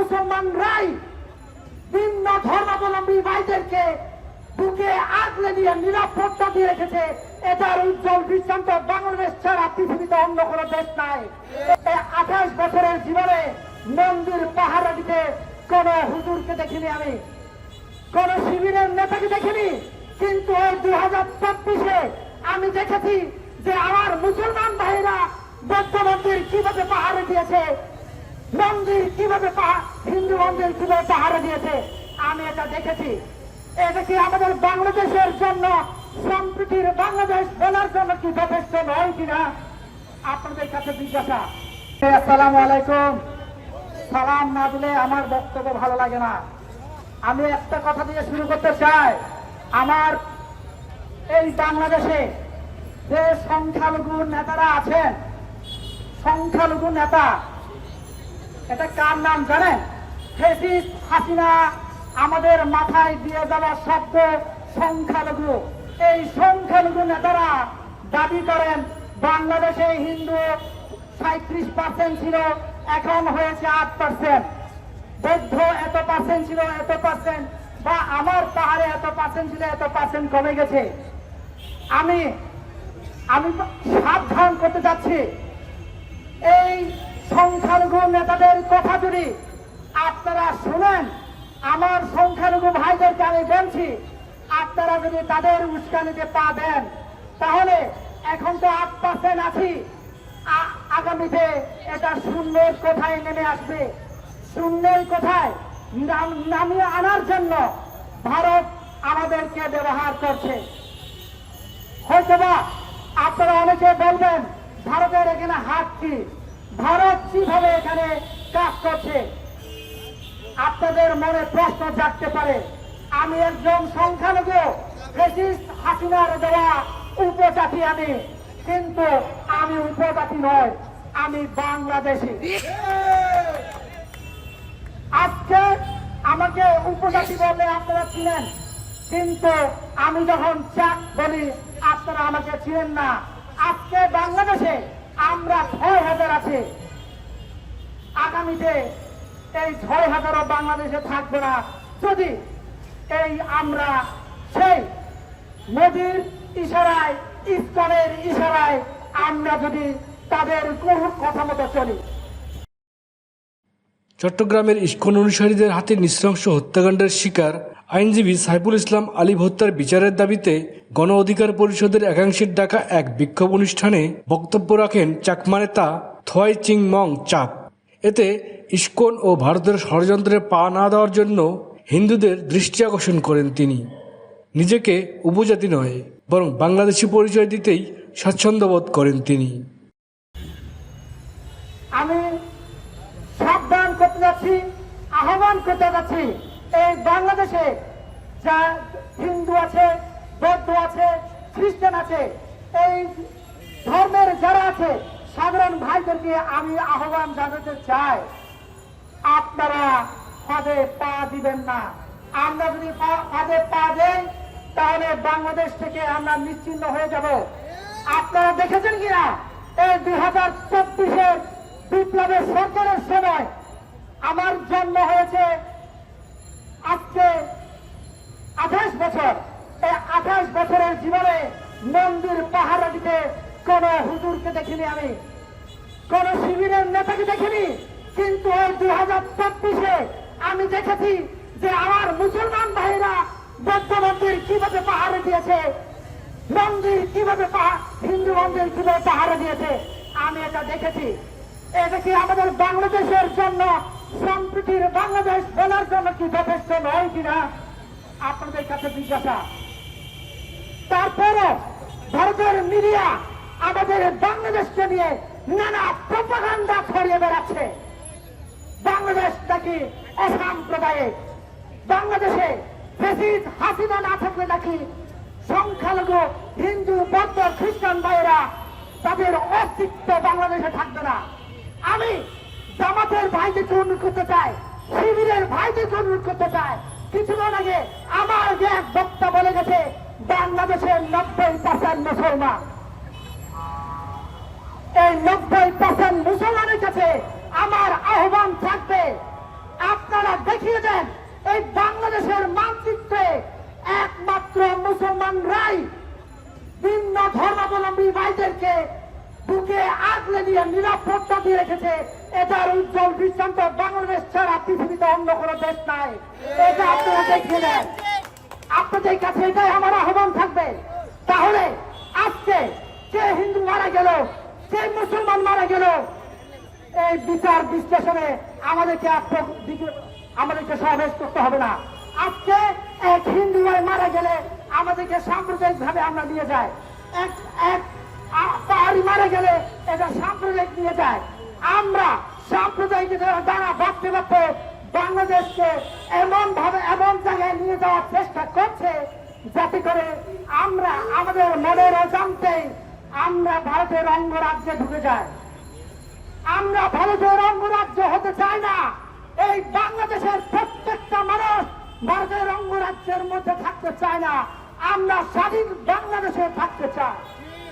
মুসলমানরাই ভিন্ন ধর্মাবলম্বী ভাইদেরকে বুকে আগলে দিয়ে নিরাপত্তা দিয়ে রেখেছে। এটার উজ্জ্বল দৃষ্টান্ত বাংলাদেশ ছাড়া পৃথিবীতে অন্য কোনো দেশ নাই। আঠাশ বছরের জীবনে মন্দির পাহারা দিতে কোন হুজুরকে দেখিনি আমি। কোন শিবিরের নেতাকে দেখিনি। কিন্তু ওই দুই হাজার চব্বিশে আমি দেখেছি যে আমার মুসলমান ভাইরা বৌদ্ধ মন্দির কীভাবে পাহাড়ে দিয়েছে মন্দির কীভাবে হিন্দু মন্দির কীভাবে পাহাড়ে দিয়েছে, আমি এটা দেখেছি। এটা কি আমাদের বাংলাদেশের জন্য সম্প্রীতির বাংলাদেশ বলার জন্য কি যথেষ্ট নয় কিনা? আপনাদের কাছে জিজ্ঞাসা। আসসালামু আলাইকুম। সালাম না দিলে আমার বক্তব্য ভালো লাগে না। আমি একটা কথা দিয়ে শুরু করতে চাই। আমার এই বাংলাদেশে যে সংখ্যালঘু নেতারা আছেন, সংখ্যালঘু নেতা এটা কার নাম জানেন? ফেসিস হাসিনা আমাদের মাথায় দিয়ে যাওয়া শব্দ সংখ্যালঘু। এই সংখ্যালঘু নেতারা দাবি করেন, বাংলাদেশে হিন্দু সাঁত্রিশ পার্সেন্ট ছিল, এখন হয়েছে আট পার্সেন্ট বৌদ্ধ এত পার্সেন্ট ছিল, এত পার্সেন্ট বা আমার পাহাড়ে এত পার্সেন্ট ছিল, এত পার্সেন্ট কমে গেছে। আমি আমি সাবধান করতে যাচ্ছি। এই সংখ্যালঘু নেতাদের কথা যদি আপনারা শুনেন, আমার সংখ্যালঘু ভাইদেরকে আমি বলছি, আপনারা যদি তাদের উস্কানিতে পা দেন, তাহলে এখন তো আট পার্সেন্ট আছি। আগামীতে এটা শূন্যের কোথায় নেমে আসবে। শূন্যের কোথায় নাম- নামিয়ে আনার জন্য ভারত আমাদেরকে ব্যবহার করছে। হয়তোবা আপনারা অনেকে বলবেন, ভারতের এখানে হাত কি? ভারত কীভাবে এখানে কাজ করছে? আপনাদের মনে প্রশ্ন জাগতে পারে। আমি একজন সংখ্যালঘু হাসিনার দেওয়া উপজাতি আমি। কিন্তু আমি উপজাতি নয় আমি বাংলাদেশি। আজকে আমাকে উপজাতি বলে আপনারা ছিলেন কিন্তু আমি যখন চাক বলি, আপনারা আমাকে ছিলেন না। আজকে বাংলাদেশে আমরা ছয় হাজার আছে। আগামীতে এই ছয় হাজারও বাংলাদেশে থাকবে না। যদি এই আমরা সেই নদীর ইশারায়, ইস্কনের ইশারায় আমরা যদি তাদের কোন কথা মতো চলি। চট্টগ্রামের ইস্কন অনুসারীদের হাতে নৃশংস হত্যাকাণ্ডের শিকার আইনজীবী সাইফুল ইসলাম আলী হত্যার বিচারের দাবিতে গণ অধিকার পরিষদের একাংশের ডাকা এক বিক্ষোভ অনুষ্ঠানে বক্তব্য রাখেন চাকমা নেতা থয় চিং মং চাপ। এতে ইস্কন ও ভারতের ষড়যন্ত্রে পা না দেওয়ার জন্য হিন্দুদের দৃষ্টি আকর্ষণ করেন তিনি। নিজেকে উপজাতি নয়, বরং বাংলাদেশি পরিচয় দিতেই স্বাচ্ছন্দ্য বোধ করেন তিনি। আমি সাবধান করতে যাচ্ছি, আহ্বান করতে যাচ্ছি। এই বাংলাদেশে যা হিন্দু আছে, বৌদ্ধ আছে, খ্রিস্টান আছে, এই ধর্মের যারা আছে, সাধারণ ভাইদেরকে আমি আহ্বান জানাতে চাই। আপনারা ফাঁদে পা দিবেন না। আমরা যদি ফাঁদে পা দেই, তাহলে বাংলাদেশ থেকে আমরা নিশ্চিন্ন হয়ে যাব। আপনারা দেখেছেন কিনা? এই দুই হাজার চব্বিশের বিপ্লবের সরকারের সময় আমার জন্ম হয়েছে আজকে আঠাশ বছর, এই আঠাশ বছরের জীবনে মন্দির পাহারা দিতে কোন হুজুরকে দেখিনি আমি। কোন শিবিরের নেতাকে দেখিনি। কিন্তু ওই দুই হাজার চব্বিশে আমি দেখেছি যে আমার মুসলমান ভাইরা বৌদ্ধ মন্দির কীভাবে পাহাড়ে দিয়েছে, মন্দির কীভাবে হিন্দু মন্দির কীভাবে পাহাড়ে দিয়েছে, আমি এটা দেখেছি। এটা কি আমাদের বাংলাদেশের জন্য সম্প্রীতির বাংলাদেশ বলার জন্য কি যথেষ্ট নয় কিনা? আপনাদের কাছে জিজ্ঞাসা। তারপরে ভারতের মিডিয়া আমাদের বাংলাদেশকে নিয়ে নানা প্রপাগান্ডা ছড়িয়ে বেড়াচ্ছে। বাংলাদেশ নাকি অসাম্প্রদায়িক? বাংলাদেশে ফেসিস হাসিনা না থাকলে নাকি সংখ্যালঘু, হিন্দু, বৌদ্ধ, খ্রিস্টান ভাইয়েরা তাদের অস্তিত্ব বাংলাদেশে থাকবে না। আমি জামাতের ভাইদেরকে অনুরোধ করতে চাই শিবিরের ভাইদেরকে অনুরোধ করতে চাই কিছুক্ষণ আগে আমার যে এক বক্তা বলে গেছে, বাংলাদেশের নব্বই পার্সেন্ট মুসলমান। এই নব্বই পার্সেন্ট মুসলমানের কাছে আমার আহ্বান থাকবে। আপনারা দেখিয়ে দেন, এই বাংলাদেশের মানচিত্রে একমাত্র মুসলমানরাই ভিন্ন ধর্মাবলম্বী ভাইদেরকে বুকে আগলে দিয়ে নিরাপত্তা দিয়ে রেখেছে এটার উজ্জ্বল দৃষ্টান্ত বাংলাদেশ ছাড়া পৃথিবীতে অন্য কোনো দেশ নাই। এটা আপনারা দেখিয়ে দেন আপনাদের কাছে এটাই আমার আহ্বান থাকবে। তাহলে আজকে যে হিন্দু মারা গেল, যে মুসলমান মারা গেল, এই বিচার বিশ্লেষণে আমাদেরকে আমাদেরকে সমাবেশ করতে হবে না। আজকে এক হিন্দু মারা গেলে আমাদেরকে সাম্প্রদায়িক ভাবে আমরা নিয়ে যাই। এক এক পাহাড়ি মারা গেলে এটা সাম্প্রদায়িক নিয়ে যায়। আমরা সাম্প্রদায়িক দ্বারা ভাবতে ভাবতে বাংলাদেশকে এমন ভাবে, এমন জায়গায় নিয়ে যাওয়ার চেষ্টা করছে, যাতে করে আমরা আমাদের মনের অজান্তেই আমরা ভারতের অঙ্গরাজ্যে ঢুকে যাই। আমরা ভারতের অঙ্গরাজ্য হতে চাই না। এই বাংলাদেশের প্রত্যেকটা মানুষ ভারতের অঙ্গরাজ্যের মধ্যে থাকতে চায় না। আমরা স্বাধীন বাংলাদেশে থাকতে চাই।